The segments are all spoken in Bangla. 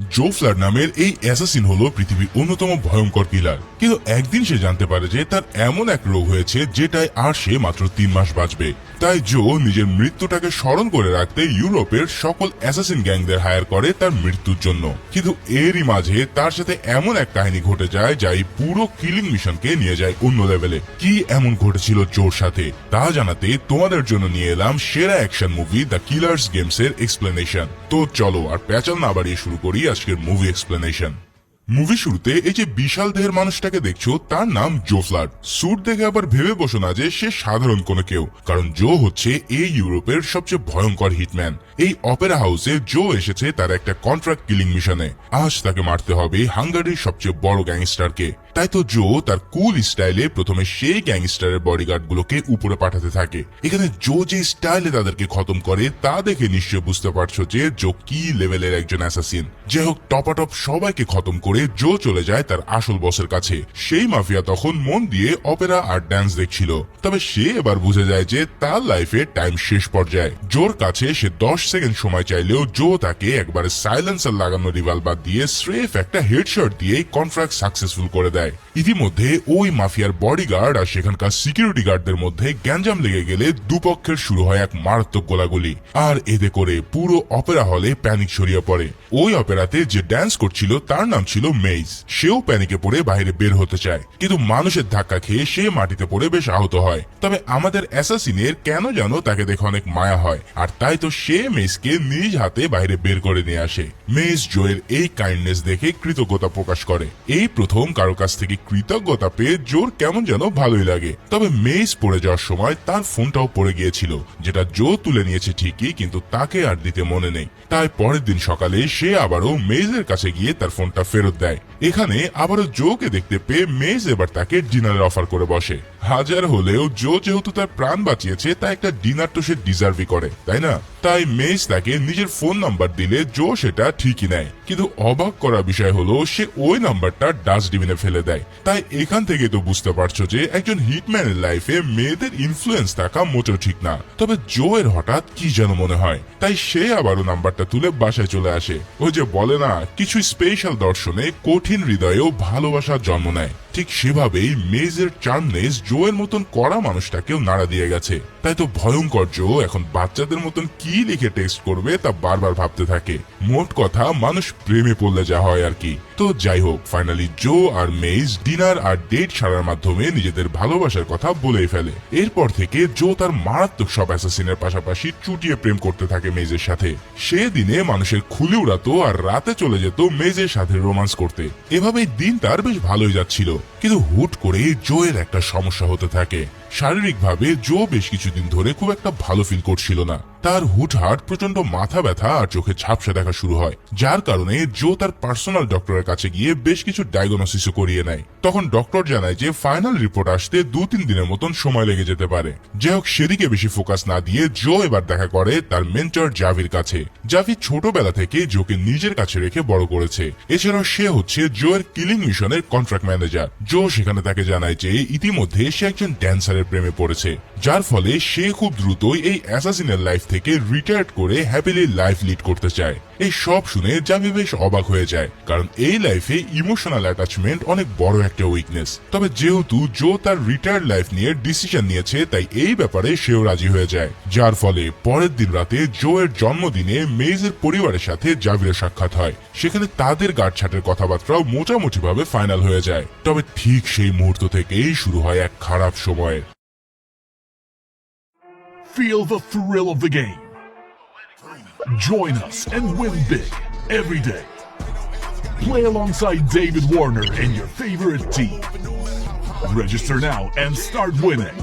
জো ফ্লার নামের এই অ্যাসাসিন হলো পৃথিবীর অন্যতম ভয়ঙ্কর কিলার কিন্তু একদিন সে জানতে পারে যে তার এমন এক রোগ হয়েছে যেটায় আর সে মাত্র তিন মাস বাঁচবে। তাই জো নিজের মৃত্যুটাকে স্মরণ করে রাখতে ইউরোপের সকল অ্যাসাসিন গ্যাংদের হায়ার করে তার মৃত্যুর জন্য। কিন্তু এরই মাঝে তার সাথে এমন এক কাহিনী ঘটে যায় যা এই পুরো কিলিং মিশনকে নিয়ে যায় অন্য লেভেলে কি এমন ঘটেছিল জোর সাথে? তা জানাতে তোমাদের জন্য নিয়ে এলাম সেরা action movie the killers games এর এক্সপ্লেনেশন তো চলো আর প্যাচাল না বাড়িয়ে শুরু করি আজকের মুভি এক্সপ্লেনেশন মুভি শুরুতে এই যে বিশাল দেহের মানুষটাকে দেখছ, তার নাম জোফলার স্যুট দেখে আবার ভেবে বসো না যে সে সাধারণ কোনো কেউ। কারণ জো হচ্ছে এই ইউরোপের সবচেয়ে ভয়ঙ্কর হিটম্যান। এই অপেরা হাউসে জো এসেছে তার একটা কন্ট্রাক্ট কিলিং মিশনে আজ তাকে মারতে হবে হাঙ্গারির সবচেয়ে বড় গ্যাংস্টারকে তাই তো জো তার কুল স্টাইলে প্রথমে সেই গ্যাংস্টারের বডিগার্ড গুলোকে উপরে পাঠাতে থাকে। এখানে জো যে স্টাইলে তাদেরকে খতম করে, তা দেখে নিশ্চয় বুঝতে পারছ যে জো কি লেভেলের একজন অ্যাসাসিন। যে হোক, টপাটপ সবাইকে খতম করে জো চলে যায় তার আসল বসের কাছে। সেই মাফিয়া তখন মন দিয়ে অপেরা আর ড্যান্স দেখছিল। তবে সে এবার বুঝে যায় যে তার লাইফে টাইম শেষ পর্যায়ে। জোর কাছে সে দশ সেকেন্ড সময় চাইলেও জো তাকে একবারে সাইলেন্সার লাগানো রিভলভার দিয়ে স্রেফ একটা হেডশট দিয়ে কন্ট্রাক্ট সাকসেসফুল করে দেয়। ইতিমধ্যে ওই মাফিয়ার বডিগার্ড আর সেখানকার সিকিউরিটি গার্ডদের মধ্যে গ্যাঞ্জাম লেগে গেলে দুপক্ষের শুরু হয় এক মারাত্মক গোলাগুলি। আর এতে করে পুরো অপেরা হলে প্যানিক ছড়িয়ে পড়ে। ওই অপেরাতে যে ড্যান্স করছিল, তার নাম ছিল মেইজ সেও প্যানিকে পড়ে বাইরে বের হতে চায়। কিন্তু মানুষের ধাক্কা খেয়ে সে মাটিতে পড়ে বেশ আহত হয়। তবে আমাদের অ্যাসাসিনের কেন যেন তাকে দেখে অনেক মায়া হয়। আর তাই তো সে মেজকে নিজ হাতে বাইরে বের করে নিয়ে আসে। মেজ জোয়ের এই কাইন্ডনেস দেখে কৃতজ্ঞতা প্রকাশ করে। এই প্রথম কারও কাছ থেকে কৃতজ্ঞতা পেয়ে জোর কেমন যেন ভালোই লাগে। তবে মেজ পড়ে যাওয়ার সময় তার ফোনটাও পড়ে গিয়েছিল, যেটা জো তুলে নিয়েছে ঠিকই, কিন্তু তাকে আর দিতে মনে নেই। তাই পরের দিন সকালে সে আবারও মেজের কাছে গিয়ে তার ফোনটা ফেরত দেয়। এখানে আবারও জোকে দেখতে পেয়ে মেজ এবার তাকে ডিনারের অফার করে বসে। হাজার হলেও জো যেহেতু তার প্রাণ বাঁচিয়েছে তা একটা ডিনার তো সে ডিজার্ভই করে, তাই না? তাই মেজ তাকে নিজের ফোন নাম্বার দিলে জো সেটা ঠিকই নেয়। কিন্তু অবাক করা বিষয় হলো, সে ওই নাম্বারটা ডাস্টবিনে ফেলে দেয়। তাই এখান থেকে তো বুঝতে পারছ যে একজন হিটম্যানের লাইফে মেয়েদের ইনফ্লুয়েন্স থাকা মোটেও ঠিক না। তবে জো এর হঠাৎ কি যেন মনে হয়। তাই সে আবারও নাম্বারটা তুলে বাসায় চলে আসে। ওই যে বলে না, কিছু স্পেশাল দর্শনে কঠিন হৃদয়েও ভালোবাসার জন্ম নেয়। ঠিক সেভাবেই মেজের চার্মনেস জো এর মতন কড়া মানুষটাকেও নাড়া দিয়ে গেছে। তাই তো ভয়ঙ্কর জো এখন বাচ্চাদের মতন কি লিখে টেক্সট করবে তা বারবার ভাবতে থাকে। মোট কথা, মানুষ প্রেমে পড়লে যা হয় আর কি। তো যাই হোক ফাইনালি জো আর মেজ ডিনার আর ডেট ছাড়ার মাধ্যমে নিজেদের ভালোবাসার কথা বলেই ফেলে। এরপর থেকে জো তার মারাত্মক সব অ্যাসাসিনের পাশাপাশি চুটিয়ে প্রেম করতে থাকে মেজের সাথে। সে দিনে মানুষের খুলে উড়াতো আর রাতে চলে যেত মেজের সাথে রোমান্স করতে। এভাবেই দিন তার বেশ ভালোই যাচ্ছিল। কিন্তু হুট করে জোয়ের একটা সমস্যা হতে থাকে। শারীরিকভাবে জো বেশ কিছুদিন ধরে খুব একটা ভালো ফিল করছিল না। তার হুটহাট প্রচণ্ড মাথা ব্যথা আর চোখে ঝাপসা দেখা শুরু হয়, যার কারণে জো তার পার্সোনাল ডক্টরের কাছে গিয়ে বেশ কিছু ডায়াগনোসিসও করিয়ে নেয়। তখন ডক্টর জানায় যে ফাইনাল রিপোর্ট আসতে দু তিন দিনের মতন সময় লেগে যেতে পারে। যাই হোক, সেদিকে বেশি ফোকাস না দিয়ে জো এবার দেখা করে তার মেন্টর জাভির কাছে। জাভি ছোটবেলা থেকে জোকে নিজের কাছে রেখে বড় করেছে। এছাড়াও সে হচ্ছে জো এর কিলিং মিশনের কন্ট্রাক্ট ম্যানেজার জো সেখানে তাকে জানায় যে ইতিমধ্যে সে একজন ড্যান্সারের প্রেমে পড়েছে। যার ফলে সে খুব দ্রুতই এই অ্যাসাসিনের লাইফ থেকে রিটায়ার্ড করে হ্যাপিলি লাইফ লিড করতে চায়। এই সব শুনে জাভি বেশ অবাক হয়ে যায়, কারণ এই লাইফে ইমোশনাল অ্যাটাচমেন্ট অনেক বড় একটা উইকনেস তবে যেহেতু জো তার রিটায়ার্ড লাইফ নিয়ে ডিসিশন নিয়েছে, তাই এই ব্যাপারে সেও রাজি হয়ে যায়। যার ফলে পরের দিন রাতে জো এর জন্মদিনে মেজের পরিবারের সাথে জাভিরের সাক্ষাৎ হয়। সেখানে তাদের গাঁটছাটের কথাবার্তাও মোটামুটি ভাবে ফাইনাল হয়ে যায়। তবে ঠিক সেই মুহূর্ত থেকেই শুরু হয় এক খারাপ সময়ের Feel the thrill of the game. Join us and win big every day. Play alongside David Warner and your favorite team. Register now and start winning.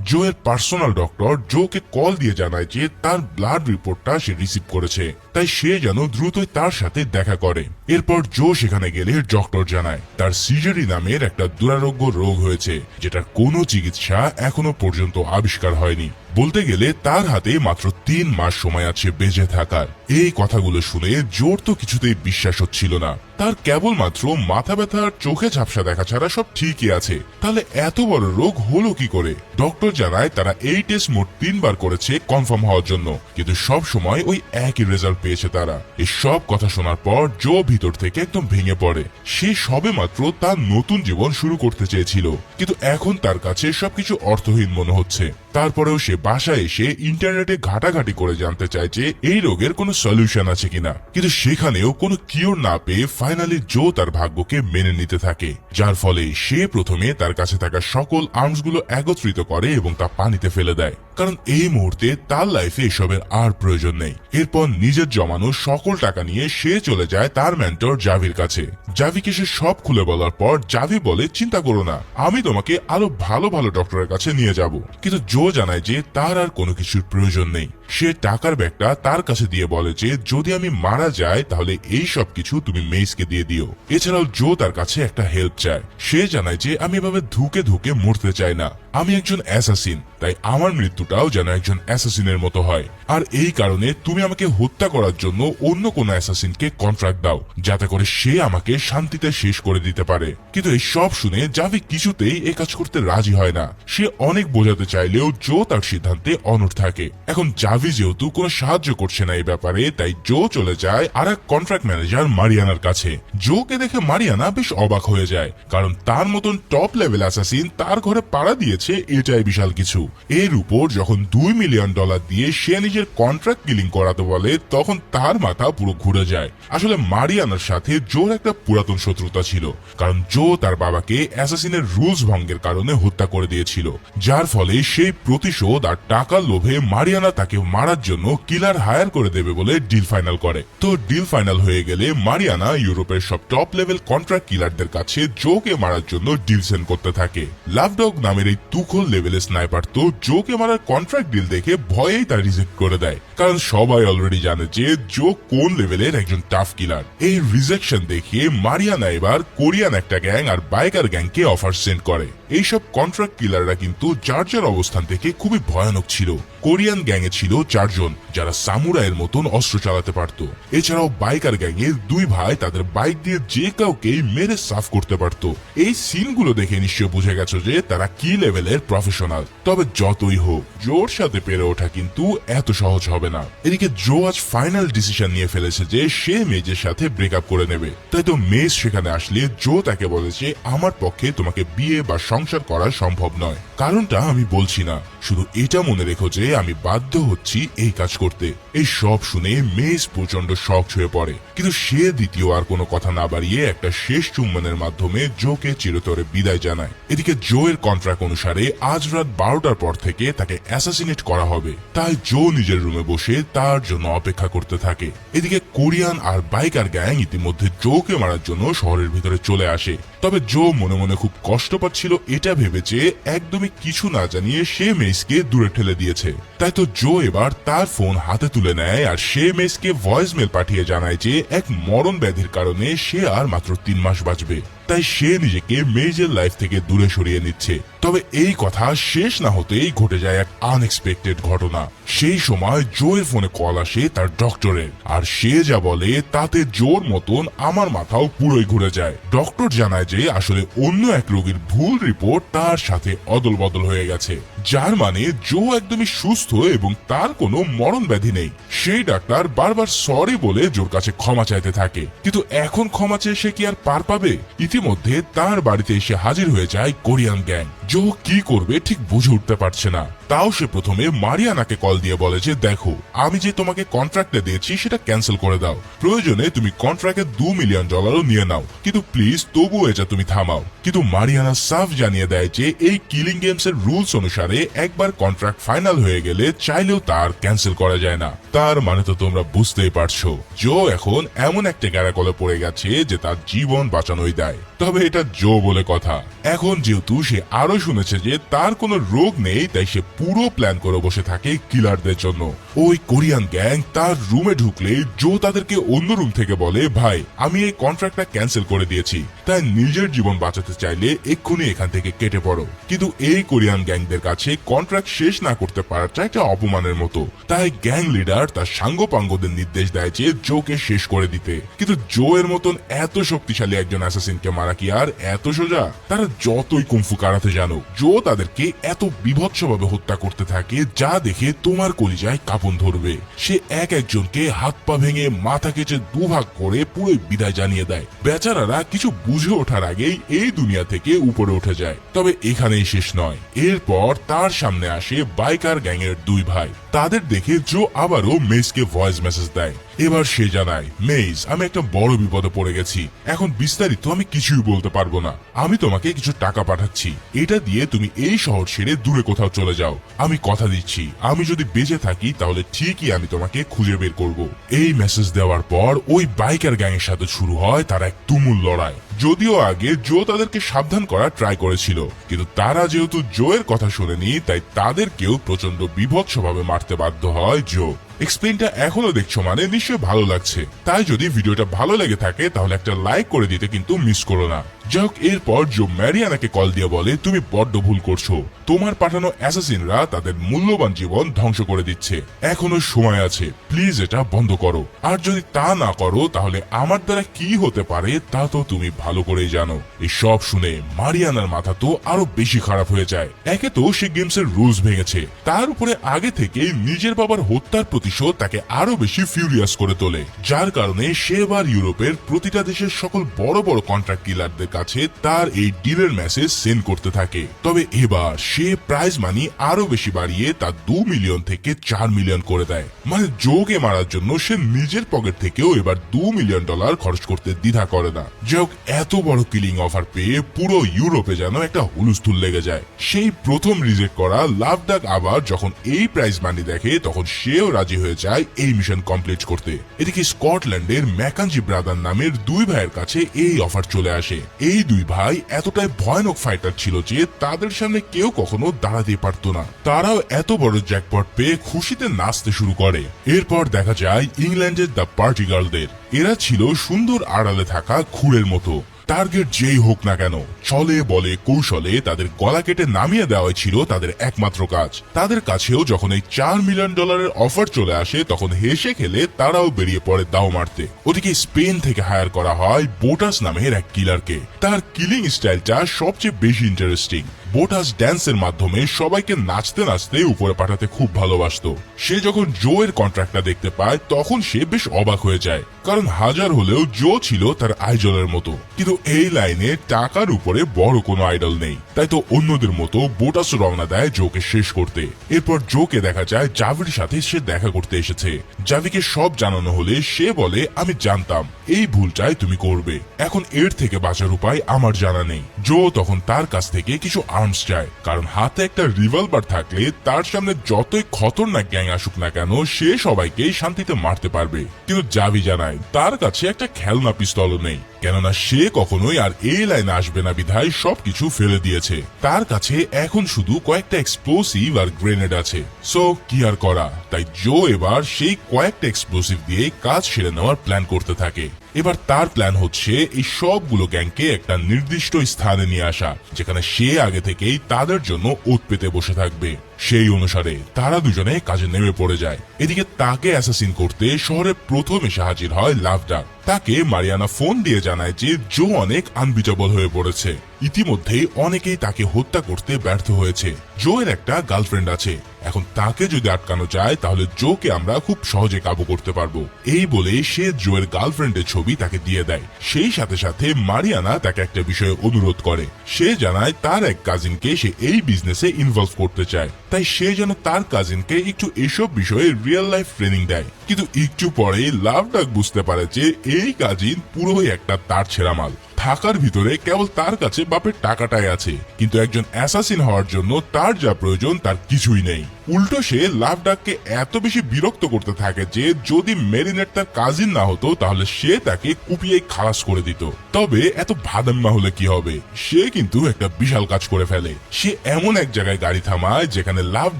জোয়ের পার্সোনাল ডক্টর জোকে কল দিয়ে জানায় যে তার ব্লাড রিপোর্টটা সে রিসিভ করেছে তাই সে যেন দ্রুতই তার সাথে দেখা করে। এরপর জো সেখানে গেলে ডক্টর জানায়, তার সিজারি নামের একটা দুরারোগ্য রোগ হয়েছে, যেটার কোনো চিকিৎসা এখনও পর্যন্ত আবিষ্কার হয়নি। বলতে গেলে তার হাতে মাত্র তিন মাস সময় আছে বেঁচে থাকার। এই কথাগুলো শুনে জোর তো কিছুতেই বিশ্বাস হচ্ছিল না। তার কেবলমাত্র মাথা ব্যথা আর চোখে ঝাপসা দেখা ছাড়া সব ঠিকই আছে। তাহলে এত বড় রোগ হলো কি করে? ডক্টর জানায়, তারা এই টেস্ট মোট তিনবার করেছে কনফার্ম হওয়ার জন্য, কিন্তু সব সময় ওই একই রেজাল্ট পেয়েছে তারা। এই সব কথা শোনার পর জো ভিতর থেকে একদম ভেঙে পড়ে। সে সবে মাত্র তার নতুন জীবন শুরু করতে চেয়েছিল। কিন্তু এখন তার কাছে সবকিছু অর্থহীন মনে হচ্ছে। তারপরেও সে বাসায় এসে ইন্টারনেটে ঘাটাঘাটি করে জানতে চায় যে এই রোগের কোনো সলিউশন আছে কিনা। কিন্তু সেখানেও কোনো কিওর না পেয়ে ফাইনালি জো তার ভাগ্যকে মেনে নিতে থাকে। যার ফলে সে প্রথমে তার কাছে থাকা সকল আর্মসগুলো একত্রিত করে এবং তা পানিতে ফেলে দেয়। কারণ এই মুহূর্তে তার লাইফে এসবের আর প্রয়োজন নেই। এরপর নিজের জমানো সকল টাকা নিয়ে সে চলে যায় তার মেন্টর জাভির কাছে। জাভিকে সে সব খুলে বলার পর জাভি বলে, চিন্তা করো না, আমি তোমাকে আরও ভালো ভালো ডক্টরের কাছে নিয়ে যাব। কিন্তু জো জানায় যে তার আর কোনো কিছুর প্রয়োজন নেই। সে টাকার ব্যাগটা তার কাছে দিয়ে বলে যে, যদি আমি মারা যাই, তাহলে এই সব কিছু তুমি মেইসকে দিয়ে দিও। এছাড়াও জো তার কাছে একটা হেল্প চায়। সে জানায় যে, আমি এভাবে ধুকে ধুকে মরতে চাই না। আমি একজন অ্যাসাসিন, তাই আমার মৃত্যুটাও যেন একজন অ্যাসাসিনের মতো হয়। আর এই কারণে তুমি আমাকে হত্যা করার জন্য অন্য কোন অ্যাসাসিনকে কন্ট্রাক্ট দাও, যাতে করে সে আমাকে শান্তিতে শেষ করে দিতে পারে। কিন্তু এই সব শুনে জাভি কিছুতেই এই কাজ করতে রাজি হয় না। সে অনেক বোঝাতে চাইলেও জো তার সিদ্ধান্তে অনড় থাকে। এখন জাভি যেহেতু কোনো সাহায্য করছে না এই ব্যাপারে, তাই জো চলে যায় আর এক কন্ট্রাক্ট ম্যানেজার মারিয়ানার কাছে। জোকে দেখে মারিয়ানা বেশ অবাক হয়ে যায়, কারণ তার মতন টপ লেভেল অ্যাসাসিন তার ঘরে পাড়া দিয়েছে এটাই বিশাল কিছু। এর উপর যখন দুই মিলিয়ন ডলার দিয়ে সে নিজের কন্ট্রাক্ট কিলিং করাতে বলে, তখন তার মাথা পুরো ঘুরে যায়। আসলে মারিয়ানার সাথে জোর একটা পুরাতন শত্রুতা ছিল, কারণ জো তার বাবাকে অ্যাসাসিনের রুলস ভঙ্গের কারণে হত্যা করে দিয়েছিল, যার ফলে সেই প্রতিশোধ আর টাকার লোভে মারিয়ানা তাকে মারার জন্য কিলার হায়ার করে দেবে বলে ডিল ফাইনাল করে। তো ডিল ফাইনাল হয়ে গেলে মারিয়ানা ইউরোপের সব টপ লেভেল কন্ট্রাক্ট কিলারদের কাছে জোকে মারার জন্য ডিল সেন্ড করতে থাকে। লাভডগ নামের এই তুখল লেভেলের স্নাইপার তো জোকে মারার কন্ট্রাক্ট ডিল দেখে ভয়েই তা রিজেক্ট করে দেয়। কারণ সবাই অলরেডি জানে যে জো কোন লেভেলের একজন টাফ কিলার এই রিজেকশন দেখিয়ে মারিয়ানা এবার কোরিয়ান একটা গ্যাং আর বাইকার গ্যাংকে অফার সেন্ড করে। এইসব কন্ট্রাক্ট কিলাররা কিন্তু যার যার অবস্থান থেকে খুবই ভয়ানক ছিল। কোরিয়ান গ্যাংয়ে ছিল চারজন, যারা সামুরাইয়ের মতন অস্ত্র চালাতে পারত। এছাড়াও বাইকার গ্যাংয়ে দুই ভাই তাদের বাইক দিয়ে যে কাউকেই মেরে সাফ করতে পারত। এই সিনগুলো দেখে নিশ্চয় বুঝে গেছো যে তারা কি লেভেলের প্রফেশনাল তবে যতই হোক, জোর সাথে পেরে ওঠা কিন্তু এত সহজ হবে না। এদিকে জো আজ ফাইনাল ডিসিশন নিয়ে ফেলেছে যে সে মেজের সাথে ব্রেকআপ করে নেবে। তাই তো মেজ সেখানে আসলে জো তাকে বলেছে, আমার পক্ষে তোমাকে বিয়ে বা সংসার করা সম্ভব নয়। কারণটা আমি বলছি না। শুধু এটা মনে রেখো যে আমি বাধ্য হচ্ছি এই কাজ করতে। এই সব শুনে মেজ প্রচণ্ড শখ হয়ে পড়ে। কিন্তু সে দ্বিতীয় আর কোনো কথা না বাড়িয়ে একটা শেষ চুম্বনের মাধ্যমে জোকে চিরতরে বিদায় জানায়। এদিকে জো এর কন্ট্রাক্ট অনুসারে আজ রাত বারোটার পর থেকে তাকে অ্যাসাসিনেট করা হবে। তাই জো নিজের রুমে বসে তার জন্য অপেক্ষা করতে থাকে। এদিকে কোরিয়ান আর বাইকার গ্যাং ইতিমধ্যে জোকে মারার জন্য শহরের ভিতরে চলে আসে। তবে জো মনে মনে খুব কষ্ট পাচ্ছিল এটা ভেবে যে একদমই কিছু না জানিয়ে সে মেসকে দূরে ঠেলে দিয়েছে। তাই তো জো এবার তার ফোন হাতে তুলে নেয় আর সে মেসকে ভয়েস মেল পাঠিয়ে জানায় যে এক মরণ ব্যাধির কারণে সে আর মাত্র তিন মাস বাঁচবে। তাই সে নিজেকে মেজের লাইফ থেকে দূরে সরিয়ে নিচ্ছে। তবে এই কথা শেষ না হতেই ঘটে যায় এক আনএক্সপেক্টেড ঘটনা। সেই সময় জোয়ের ফোনে কল আসে তার ডক্টরের আর সে যা বলে তাতে জোর মতন আমার মাথাও পুরোই ঘুরে যায়। ডক্টর জানায় যে আসলে অন্য এক রোগীর ভুল রিপোর্ট তার সাথে অদল বদল হয়ে গেছে, যার মানে জো একদমই সুস্থ এবং তার কোনো মরণ ব্যাধি নেই। সেই ডাক্তার বারবার সরি বলে জোর কাছে ক্ষমা চাইতে থাকে, কিন্তু এখন ক্ষমা চেয়ে সে কি আর পার পাবে? ইতিমধ্যে তার বাড়িতে এসে হাজির হয়ে যায় কোরিয়ান গ্যাং। জো কি করবে ঠিক বুঝে উঠতে পারছে না। তাও সে প্রথমে মারিয়ানাকে কল দিয়ে বলে যে, দেখো, আমি যে তোমাকে কন্ট্রাক্টে দিয়েছি, সেটা ক্যান্সেল করে দাও। প্রয়োজনে তুমি কন্ট্রাক্টে দু মিলিয়ন ডলারও নিয়ে নাও। কিন্তু প্লিজ তবুও এটা তুমি থামাও। কিন্তু মারিয়ানা সাফ জানিয়ে দেয় যে, এই কিলিং গেমস এর রুলস অনুসারে একবার কন্ট্রাক্ট ফাইনাল হয়ে গেলে চাইলেও তার ক্যান্সেল করা যায় না। তার মানে তো তোমরা বুঝতেই পারছ। জো এখন এমন একটা গ্যারাকলে পড়ে গেছে যে তার জীবন বাঁচানোই দেয়। তবে এটা জো বলে কথা। এখন যেহেতু সে আরও শুনেছে যে, তার কোনো রোগ নেই, তাই সে পুরো প্ল্যান করে বসে থাকে কিলারদের জন্য। ওই কোরিয়ান গ্যাং তার রুমে ঢুকলে জো তাদেরকে অন্য রুম থেকে বলে, ভাই, আমি এই কন্ট্রাক্টটা ক্যান্সেল করে দিয়েছি। তাই নিজের জীবন বাঁচাতে চাইলে এক্ষুনি এখান থেকে কেটে পড়ো। কিন্তু এই কোরিয়ান গ্যাংদের কাছে কন্ট্রাক্ট শেষ না করতে পারাটা একটা অপমানের মতো। তাই গ্যাং লিডার তার সাঙ্গপাঙ্গদের নির্দেশ দেয় যে জোকে শেষ করে দিতে। কিন্তু জো এর মতন এত শক্তিশালী একজন অ্যাসাসিনকে মারা কি আর এত সোজা? তারা যতই কুমফু কারাতে জানো জো তাদেরকে এত বিভৎসভাবে হত্যা করতে থাকে, যা দেখে তোমার কলিজায় কাপন ধরবে। সে এক একজনকে হাত পা ভেঙে মাথা কেচে দুভাগ করে পুরো বিদায় জানিয়ে দেয়। বেচারারা কিছু বুঝে ওঠার আগেই এই দুনিয়া থেকে উপরে উঠে যায়। তবে এখানেই শেষ নয়। এরপর তার সামনে আসে বাইকার গ্যাংয়ের দুই ভাই। তাদের দেখে জো আবারও মেসকে ভয়েস মেসেজ দেয়। এবার সে জানায়, মেইজ, আমি একটা বড় বিপদে পড়ে গেছি। এখন বিস্তারিত আমি কিছুই বলতে পারব না। আমি তোমাকে কিছু টাকা পাঠাচ্ছি। এটা দিয়ে তুমি এই শহর ছেড়ে দূরে কোথাও চলে যাও। আমি কথা দিচ্ছি। আমি যদি বেঁচে থাকি, তাহলে ঠিকই আমি তোমাকে খুঁজে বের করব। এই মেসেজ দেওয়ার পর ওই বাইকার গ্যাংয়ের সাথে শুরু হয় তার এক তুমুল লড়াই। যদিও আগে জো তাদেরকে সাবধান করার ট্রাই করেছিল। কিন্তু তারা যেহেতু জোয়ের কথা শুনেনি, তাই তাদেরকেও প্রচণ্ড বিভৎসভাবে মারতে বাধ্য হয় জো। এক্সপ্লেনটা এখনও দেখছ মানে নিশ্চয়ই ভালো লাগছে। তাই যদি ভিডিওটা ভালো লেগে থাকে, তাহলে একটা লাইক করে দিতে কিন্তু মিস করো না। যাই হোক এরপর জো ম্যারিয়ানাকে কল দিয়ে বলে, তুমি বড্ড ভুল করছ। তোমার পাঠানো অ্যাসাসিনরা তাদের মূল্যবান জীবন ধ্বংস করে দিচ্ছে। এখনও সময় আছে। প্লিজ এটা বন্ধ করো। আর যদি তা না করো, তাহলে আমার দ্বারা কি হতে পারে, তা তো তুমি ভালো করেই জানো। এই সব শুনে মারিয়ানার মাথা তো আরও বেশি খারাপ হয়ে যায়। একে তো সে গেমসের রুলস ভেঙেছে। তার উপরে আগে থেকে নিজের বাবার হত্যার প্রতিশোধ তাকে আরও বেশি ফিউরিয়াস করে তোলে। যার কারণে সে এবার ইউরোপের প্রতিটা দেশের সকল বড় বড় কন্ট্রাক্ট কিলারদের কাছে তার এই ডিলের মেসেজ সেন্ড করতে থাকে। তবে এবার সে প্রাইজ মানি আরও বেশি বাড়িয়ে তার দু মিলিয়ন থেকে চার মিলিয়ন করে দেয়। মানে যোগে মারার জন্য সে নিজের পকেট থেকেও এবার দু মিলিয়ন ডলার খরচ করতে দ্বিধা করে না। যাই হোক, এত বড় কিলিং অফার পেয়ে পুরো ইউরোপে যেন একটা হুলুস্থুল লেগে যায়। সেই প্রথম রিজেক্ট করা লাভ ডাক আবার যখন এই প্রাইজ মানি দেখে, তখন সেও রাজি হয়ে যায় এই মিশন কমপ্লিট করতে। এদিকে স্কটল্যান্ডের ম্যাকানজি ব্রাদার নামের দুই ভাইয়ের কাছে এই অফার চলে আসে। এই দুই ভাই এতটাই ভয়ানক ফাইটার ছিল যে তাদের সামনে কেউ কখনো দাঁড়াতে পারত না। তারাও এত বড় জ্যাকপট পেয়ে খুশিতে নাচতে শুরু করে। এরপর দেখা যায় ইংল্যান্ডের দ্য পার্টি গার্লদের এরা ছিল সুন্দর আড়ালে থাকা খুঁড়ের মতো। টার্গেট যেই হোক না কেন ছলে বলে, কৌশলে তাদের গলা কেটে নামিয়ে দেওয়া ছিল তাদের একমাত্র কাজ। তাদের কাছেও যখন এই চার মিলিয়ন ডলারের অফার চলে আসে, তখন হেসে খেলে তারাও বেরিয়ে পড়ে দাও মারতে। ওদিকে স্পেন থেকে হায়ার করা হয় বোটাস নামের এক কিলারকে। তার কিলিং স্টাইলটা সবচেয়ে বেশি ইন্টারেস্টিং বোটাস ড্যান্সের মাধ্যমে সবাইকে নাচতে নাচতে উপরে পাঠাতে খুব ভালোবাসতো। সে যখন জো এর কন্ট্রাক্টটা দেখতে পায়, তখন সে বেশ অবাক হয়ে যায়। কারণ হাজার হলেও জো ছিল তার আইডলের মতো। কিন্তু এই লাইনে টাকার উপরে বড় কোনো আইডল নেই। তাই তো অন্যদের মতো বোটাস রওনা দেয় জোকে শেষ করতে। এরপর জোকে দেখা যায় জাভির সাথে সে দেখা করতে এসেছে। জাভিকে সব জানানো হলে সে বলে, আমি জানতাম। এই ভুলটাই তুমি করবে। এখন এর থেকে বাঁচার উপায় আমার জানা নেই। জো তখন তার কাছ থেকে কিছু আর্মস চায় কারণ হাতে একটা রিভলভার থাকলে তার সামনে যতই খতরনাক গ্যাং আসুক না কেন, সে সবাইকে শান্তিতে মারতে পারবে। কিন্তু জাভি জানায়, তার কাছে একটা খেলনা পিস্তলও নেই। কেননা সে কখনোই আর এই লাইনে আসবে না, বিধায় সবকিছু ফেলে দিয়েছে। তার কাছে এখন শুধু কয়েকটা এক্সপ্লোসিভ আর গ্রেনেড আছে। সো কি আর করা? তাই জো এবার সেই কয়েকটা এক্সপ্লোসিভ দিয়ে কাজ সেরে নেওয়ার প্ল্যান করতে থাকে। এবার তার প্ল্যান হচ্ছে এই সবগুলো গ্যাংকে একটা নির্দিষ্ট স্থানে নিয়ে আসা, যেখানে সে আগে থেকেই তাদের জন্য ওত পেতে বসে থাকবে। সেই অনুসারে তারা দুজনে কাজে নেমে পড়ে যায়। এদিকে তাকে অ্যাসাসিন করতে শহরে প্রথম এসে হাজির হয় লাভডাক। তাকে মারিয়ানা ফোন দিয়ে জানায় যে জো অনেক আনবিটেবল হয়ে পড়েছে। ইতিমধ্যেই অনেকেই তাকে হত্যা করতে ব্যর্থ হয়েছে। জো একটা গার্লফ্রেন্ড আছে। এখন তাকে যদি আটকানো যায়, তাহলে জোকে আমরা খুব সহজে কাবু করতে পারব। এই বলে সে জোয়ের গার্লফ্রেন্ডের ছবি তাকে দিয়ে দেয়। সেই সাথে সাথে মারিয়ানা তাকে একটা বিষয়ে অনুরোধ করে। সে জানায় তার এক কাজিনকে সে এই বিজনেসে ইনভলভ করতে চায়। তাই সে যেন তার কাজিনকে একটু এসব বিষয়ে রিয়েল লাইফ ট্রেনিং দেয়। কিন্তু একটু পরেই লাভ ডাক বুঝতে পারে যে এই কাজিন পুরোই একটা তার ছেঁড়া মাল থাকার ভিতরে কেবল তার কাছে বাপের টাকাটাই আছে, কিন্তু একজন অ্যাসাসিন হওয়ার জন্য তার যা প্রয়োজন তার কিছুই নেই। উল্টো সে লাভ ডাককে এত বেশি বিরক্ত করতে থাকে যে যদি মেরিনেট তার কাজিন না হতো, তাহলে সে তাকে কুপিয়ে খালাস করে দিত। তবে এত ভাদাম্মা হলে কি হবে? সে কিন্তু একটা বিশাল কাজ করে ফেলে। সে এমন এক জায়গায় গাড়ি থামায়, যেখানে লাভ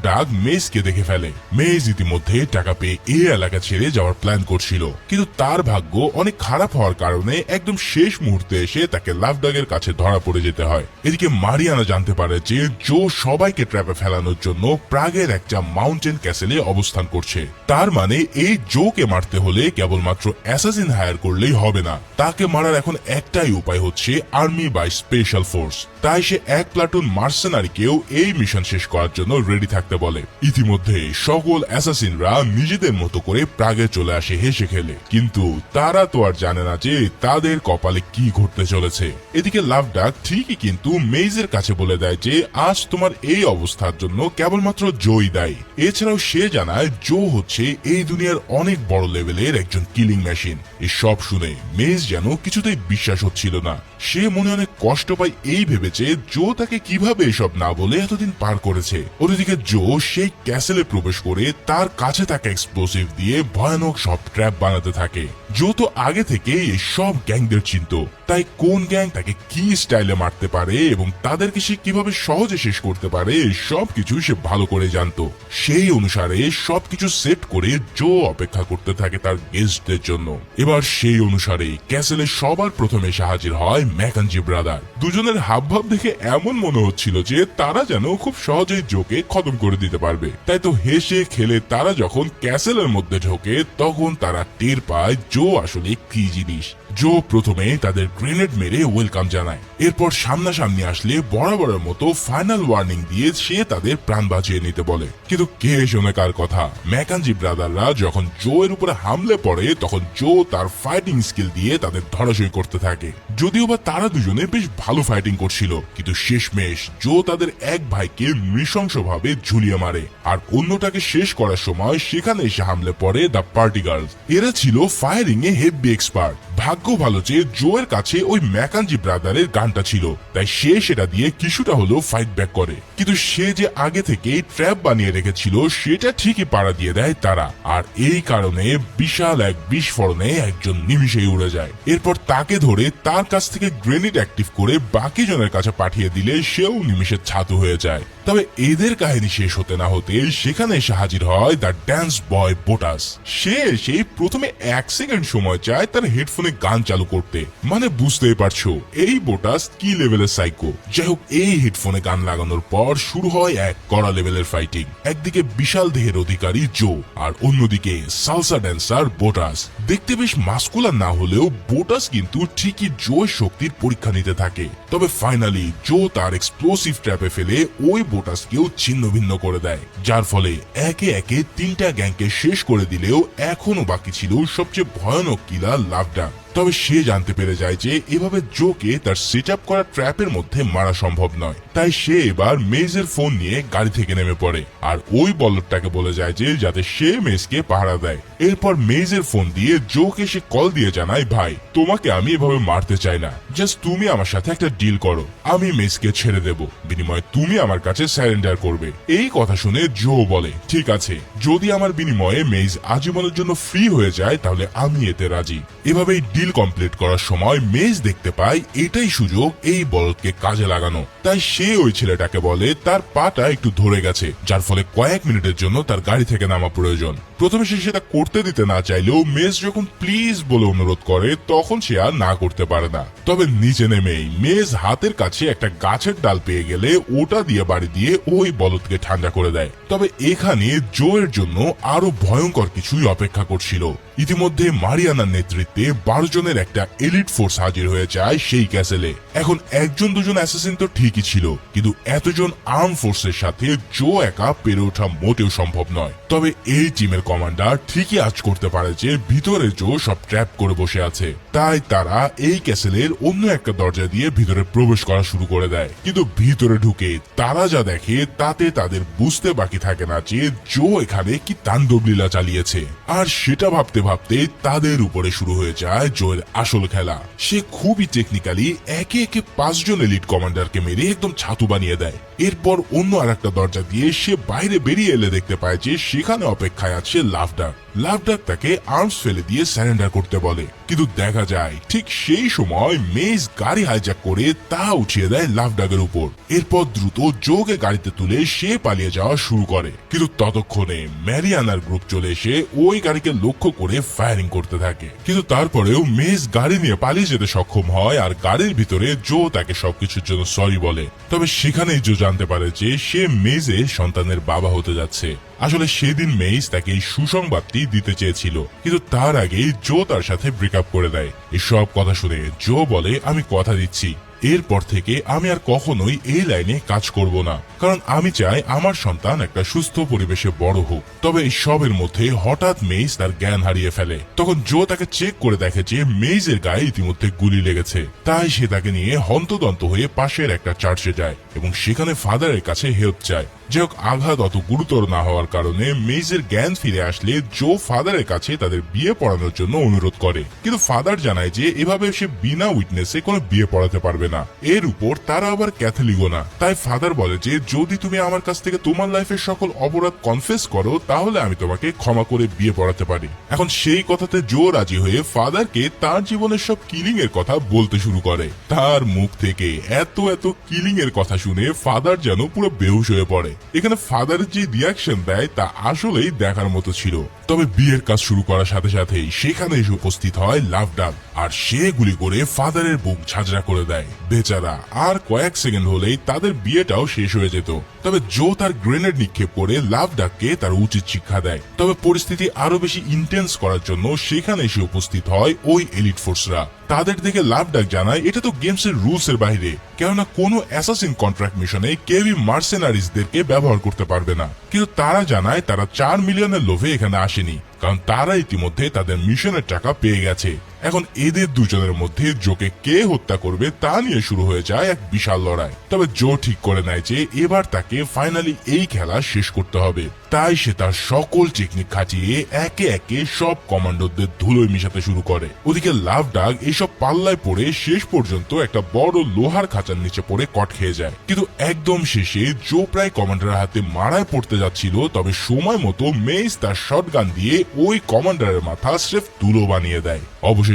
ডাক মেজকে দেখে ফেলে। মেজ ইতিমধ্যে টাকা পেয়ে এই এলাকা ছেড়ে যাওয়ার প্ল্যান করছিল। কিন্তু তার ভাগ্য অনেক খারাপ হওয়ার কারণে একদম শেষ মুহূর্তে এসে তাকে লাভ ডাগের কাছে ধরা পড়ে যেতে হয়। এদিকে মারিয়ানা জানতে পারে যে জো সবাইকে ট্র্যাপে ফেলানোর জন্য প্রাগের একটা মাউন্টেন ক্যাসেলে অবস্থান করছে। তার মানে এই জোকে মারতে হলে কেবলমাত্র অ্যাসাসিন হায়ার করলেই হবে না। তাকে মারার এখন একটাই উপায় হচ্ছে আর্মি বাই স্পেশাল ফোর্স তাই সে এক প্লাটুন মার্সেনারিকেও এই মিশন শেষ করার জন্য রেডি থাকতে বলে। ইতিমধ্যে সকল অ্যাসাসিনরা নিজেদের মতো করে প্রাগে চলে আসে হেসে খেলে। কিন্তু তারা তো আর জানে না যে তাদের কপালে কি ঘটতে চলেছে। এদিকে লাভ ডাক ঠিকই কিন্তু মেইজের কাছে বলে দেয় যে, আজ তোমার এই অবস্থার জন্য কেবলমাত্র জয়ী দায়ী। এছাড়াও সে জানায়, জো হচ্ছে এই দুনিয়ার অনেক বড় লেভেলের একজন কিলিং মেশিন। এসব শুনে মেজ যেন কিছুতেই বিশ্বাস হচ্ছিল না। সে মনে অনেক কষ্ট পায় এই ভেবেছে জো তাকে কীভাবে এসব না বলে এতদিন পার করেছে। অন্যদিকে জো সেই ক্যাসেলে প্রবেশ করে তার কাছে থাকা এক্সপ্লোসিভ দিয়ে ভয়ানক সব ট্র্যাপ বানাতে থাকে। জো তো আগে থেকে এই সব গ্যাংদের চিনত। তাই কোন গ্যাং তাকে কি স্টাইলে মারতে পারে এবং তাদেরকে সে কীভাবে সহজে শেষ করতে পারে সব কিছু সে ভালো করে জানতো। সেই অনুসারে সবকিছু সেট করে জো অপেক্ষা করতে থাকে তার গেস্টদের জন্য। এবার সেই অনুসারে ক্যাসেলে সবার প্রথমে এসে হাজির হয় ম্যাকানজি ব্রাদার। দুজনের হাবভাব দেখে এমন মনে হচ্ছিল যে তারা যেন খুব সহজেই জোকে খতম করে দিতে পারবে। তাই তো হেসে খেলে তারা যখন ক্যাসেলের মধ্যে ঢোকে, তখন তারা টের পায় জো আসলে কি জিনিস। জো প্রথমে তাদের গ্রেনেড মেরে ওয়েলকাম জানায়। এরপর সামনাসামনি আসলে বরাবরের মতো ফাইনাল ওয়ার্নিং দিয়ে সে তাদের প্রাণ বাঁচিয়ে নিতে বলে। কিন্তু কে শোনে কার কথা? ম্যাকানজি ব্রাদাররা যখন জো এর উপরে হামলে পড়ে, তখন জো তার ফাইটিং স্কিল দিয়ে তাদের ধরাশয়ী করতে থাকে। যদিও বা তারা দুজনে বেশ ভালো ফাইটিং করছিল, কিন্তু শেষমেশ জো তাদের এক ভাইকে নৃশংসভাবে ঝুলিয়ে মারে। আর অন্যটাকে শেষ করার সময় সেখানে এসে হামলে পড়ে দ্য পার্টি গার্লস এরা ছিল ফায়ারিং এ হেভি এক্সপার্ট ভাগ্য ভালো যে জো এর কাছে ওই ম্যাকানজি ব্রাদারের গানটা ছিল। তাই সে সেটা দিয়ে কিছুটা হলেও ফাইট ব্যাক করে। কিন্তু সে যে আগে থেকে ট্র্যাপ বানিয়ে রেখেছিল, সেটা ঠিকই পাড়া দিয়ে দেয় তারা। আর এই কারণে বিশাল এক বিস্ফোরণে একজন নিমিষেই উড়ে যায়। এরপর তাকে ধরে তার কাছ থেকে গ্রেনেড অ্যাক্টিভ করে বাকি জনের কাছে পাঠিয়ে দিলে সেও নিমিষে ছাতু হয়ে যায়। তবে এদের কাহিনী শেষ হতে না হতে সেখানে এসে হাজির হয় দ্য ড্যান্স বয় বোটাস সে এসে প্রথমে এক সেকেন্ড সময় চায় তার হেডফোনে গান চালু করতে। মানে বুঝতেই পারছ, এই বোটাস কি লেভেলের সাইকো যাই হোক এই হেডফোনে গান লাগানোর পর শুরু হয় এক কড়া লেভেলের ফাইটিং একদিকে বিশাল দেহের অধিকারী জো, আর অন্যদিকে সালসা ড্যান্সার বোটাস। দেখতে বেশ মাস্কুলার না হলেও বোটাস কিন্তু ঠিকই জোর শক্তির পরীক্ষা নিতে থাকে। তবে ফাইনালি জো তার এক্সপ্লোসিভ ট্র্যাপে ফেলে ওই বোটাসকেও ছিন্ন ভিন্ন করে দেয়। যার ফলে একে একে তিনটা গ্যাংকে শেষ করে দিলেও এখনও বাকি ছিল সবচেয়ে ভয়ানক কিলার লাভডান তবে সে জানতে পেরে যায় যে এভাবে জোকে তার সেট আপ করা ট্র্যাপের মধ্যে মারা সম্ভব নয়। তাই সে এবার মেজের ফোন নিয়ে গাড়ি থেকে নেমে পড়ে। আর ওই বলদটাকে বলে যায় যে, যাতে সে মেজকে পাহারা দেয়। এরপর মেজের ফোন দিয়ে জোকে সে কল দিয়ে জানায়, ভাই, তোমাকে আমি এভাবে মারতে চাই না। জাস্ট তুমি আমার সাথে একটা ডিল করো। আমি মেজকে ছেড়ে দেব। বিনিময়ে তুমি আমার কাছে স্যারেন্ডার করবে। এই কথা শুনে জো বলে, ঠিক আছে, যদি আমার বিনিময়ে মেজ আজীবনের জন্য ফ্রি হয়ে যায়, তাহলে আমি এতে রাজি। এভাবেই ডিল কমপ্লিট করার সময় মেজ দেখতে পায়, এটাই সুযোগ এই বলদকে কাজে লাগানো। তাই সে ওই ছেলেটাকে বলে, তার পাটা একটু ধরে গেছে, যার ফলে কয়েক মিনিটের জন্য তার গাড়ি থেকে নামা প্রয়োজন। প্রথমে সে সেটা করতে দিতে না চাইলেও মেজ যখন প্লিজ বলে অনুরোধ করে, তখন সে আর না করতে পারে না। তবে নিচে নেমেই মেজ হাতের কাছে একটা গাছের ডাল পেয়ে গেলে ওটা দিয়ে বাড়ি দিয়ে ওই বলদকে ঠান্ডা করে দেয়। তবে এখানে জোয়ের জন্য আরও ভয়ঙ্কর কিছুই অপেক্ষা করছিল। ইতিমধ্যে মারিয়ানার নেতৃত্বে বারো জনের একটা এলিট ফোর্স হাজির হয়ে যায় সেই ক্যাসেলে এখন একজন দুজন অ্যাসাসিন তো ঠিকই ছিল, কিন্তু এতজন আর্ম ফোর্সের সাথে জো একা পেরে ওঠা মোটেও সম্ভব নয়। তবে এই টিমের কমান্ডার ঠিকই আজ করতে পারে যে ভিতরে জো সব ট্র্যাপ করে বসে আছে। তাই তারা এই ক্যাসেলের অন্য একটা দরজা দিয়ে ভিতরে প্রবেশ করা শুরু করে দেয়। কিন্তু ভিতরে ঢুকে তারা যা দেখে তাতে তাদের বুঝতে বাকি থাকে না যে জো এখানে কি তাণ্ডব লীলা চালিয়েছে। আর সেটা ভাবতে ভাবতে তাদের উপরে শুরু হয়ে যায় জোয়ের আসল খেলা। সে খুবই টেকনিক্যালি একে একে পাঁচজন এলিট কমান্ডারকে মেরে একদম ছাতু বানিয়ে দেয়। এরপর অন্য আর একটা দরজা দিয়ে সে বাইরে বেরিয়ে এলে দেখতে পায় যে সেখানে অপেক্ষায় আছে লাভডাক লাভডাক তাকে আর্মস ফেলে দিয়ে স্যারেন্ডার করতে বলে। কিন্তু দেখা যায়, ঠিক সেই সময় মেজ গাড়ি হাইজ্যাক করে তা উঠিয়ে দেয় লাভডাকের উপর। এরপর দ্রুত জোকে গাড়িতে তুলে সে পালিয়ে যাওয়া শুরু করে। কিন্তু ততক্ষণে ম্যারিয়ানার গ্রুপ চলে এসে ওই গাড়িকে লক্ষ্য করে ফায়ারিং করতে থাকে। কিন্তু তারপরেও মেজ গাড়ি নিয়ে পালিয়ে যেতে সক্ষম হয় আর গাড়ির ভিতরে জো তাকে সবকিছুর জন্য সরি বলে। তবে সেখানেই জো জানতে পারে যে সে মেজে সন্তানের বাবা হতে যাচ্ছে। আসলে সেদিন মেইস তাকে এই সুসংবাদটি দিতে চেয়েছিল। কিন্তু তার আগে জো তার সাথে ব্রেকআপ করে দেয়। এসব কথা শুনে জো বলে, আমি কথা দিচ্ছি। এরপর থেকে আমি আর কখনোই এই লাইনে কাজ করব না। কারণ আমি চাই আমার সন্তান একটা সুস্থ পরিবেশে বড় হোক। তবে এই সবের মধ্যে হঠাৎ মেইস তার জ্ঞান হারিয়ে ফেলে। তখন জো তাকে চেক করে দেখে যে মেইজের গায়ে ইতিমধ্যে গুলি লেগেছে। তাই সে তাকে নিয়ে হন্তদন্ত হয়ে পাশের একটা চার্চে যায় এবং সেখানে ফাদারের কাছে হেল্প চায়। যে হোক আঘাত অত গুরুতর না হওয়ার কারণে মেইজের জ্ঞান ফিরে আসলে জো ফাদারের কাছে তাদের বিয়ে পড়ানোর জন্য অনুরোধ করে। কিন্তু ফাদার জানায় যে এভাবে সে বিনা উইটনেসে কোনো বিয়ে পড়াতে পারবে না। এর উপর তারা আবার ক্যাথলিকও না। তাই ফাদার বলে যে, যদি তুমি আমার কাছ থেকে তোমার লাইফের সকল অপরাধ কনফেস করো, তাহলে আমি তোমাকে ক্ষমা করে বিয়ে পড়াতে পারি। এখন সেই কথাতে জো রাজি হয়ে ফাদারকে তার জীবনের সব কিলিং এর কথা বলতে শুরু করে। তার মুখ থেকে এত এত কিলিং এর কথা শুনে ফাদার যেন পুরো বেহুশ হয়ে পড়ে। এখানে ফাদারের যে রিয়াকশন দেয়, তা আসলেই দেখার মতো ছিল। তবে বিয়ের কাজ শুরু করার সাথে সাথেই সেখানে এসে উপস্থিত হয় লাভডাক আর সে গুলি করে ফাদারের বুক ঝাঁঝরা করে দেয়। বেচারা আর কয়েক সেকেন্ড হলেই তাদের বিয়েটাও শেষ হয়ে যেত। তবে জো তার গ্রেনেড নিক্ষেপ করে লাভডাককে তার উচিত শিক্ষা দেয়। তবে পরিস্থিতি আরও বেশি ইন্টেন্স করার জন্য সেখানে এসে উপস্থিত হয় ওই এলিট ফোর্সরা তাদের দেখে লাভডাক জানায়, এটা তো গেমস এর রুলস এর বাইরে। কেননা কোনো অ্যাসাসিন কন্ট্রাক্ট মিশনে কেউই মার্সেনারিজদেরকে ব্যবহার করতে পারবে না। কিন্তু তারা জানায় তারা চার মিলিয়নের লোভে এখানে আসেনি, কারণ তারা ইতিমধ্যে তাদের মিশনের টাকা পেয়ে গেছে। এখন এদের দুজনের মধ্যে জোকে কে হত্যা করবে তা নিয়ে শুরু হয়ে যায় এক বিশাল লড়াই। তবে জো ঠিক করে নেয় যে এবার তাকে ফাইনালি এই খেলা শেষ করতে হবে। তাই সে তার সকল টেকনিক খাটিয়ে একে একে সব কমান্ডোদের ধুলোয় মিশাতে শুরু করে। ওদিকে লাভ ডাগ এইসব পাল্লায় পড়ে শেষ পর্যন্ত একটা বড় লোহার খাঁচার নিচে পড়ে কট খেয়ে যায়। কিন্তু একদম শেষে জো প্রায় কমান্ডারের হাতে মারায় পড়তে যাচ্ছিল, তবে সময় মতো মেইস তার শটগান দিয়ে ওই কমান্ডারের মাথা স্রেফ তুলো বানিয়ে দেয়। অবশেষে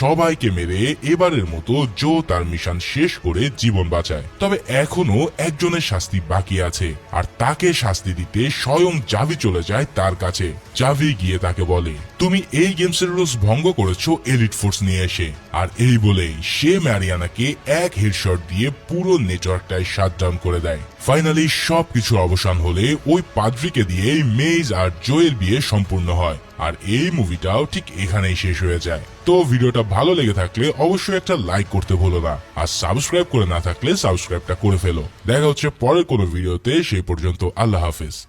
সবাইকে মেরে এবারের মতো জো তার মিশন শেষ করে জীবন বাঁচায়। তবে এখনও একজনের শাস্তি বাকি আছে, আর তাকে শাস্তি দিতে স্বয়ং জাভি চলে যায় তার কাছে। জাভি গিয়ে তাকে বলে, তুমি এই গেমসের রুলস ভঙ্গ করেছ এলিট ফোর্স নিয়ে এসে। আর এই বলেই সে ম্যারিয়ানাকে এক হেডশট দিয়ে পুরো নেটওয়ার্কটাই শাটডাউন করে দেয়। ফাইনালি সবকিছু অবসান হলে ওই পাদ্রিকে দিয়ে মেজ আর জোয়ের বিয়ে সম্পূর্ণ হয়। আর এই মুভিটাও ঠিক এখানেই শেষ হয়ে যায়। তো ভিডিওটা ভালো লেগে থাকলে অবশ্যই একটা লাইক করতে ভুলো না। আর সাবস্ক্রাইব করে না থাকলে সাবস্ক্রাইবটা করে ফেলো। দেখা হচ্ছে পরের কোনো ভিডিওতে, সেই পর্যন্ত আল্লাহ হাফেজ।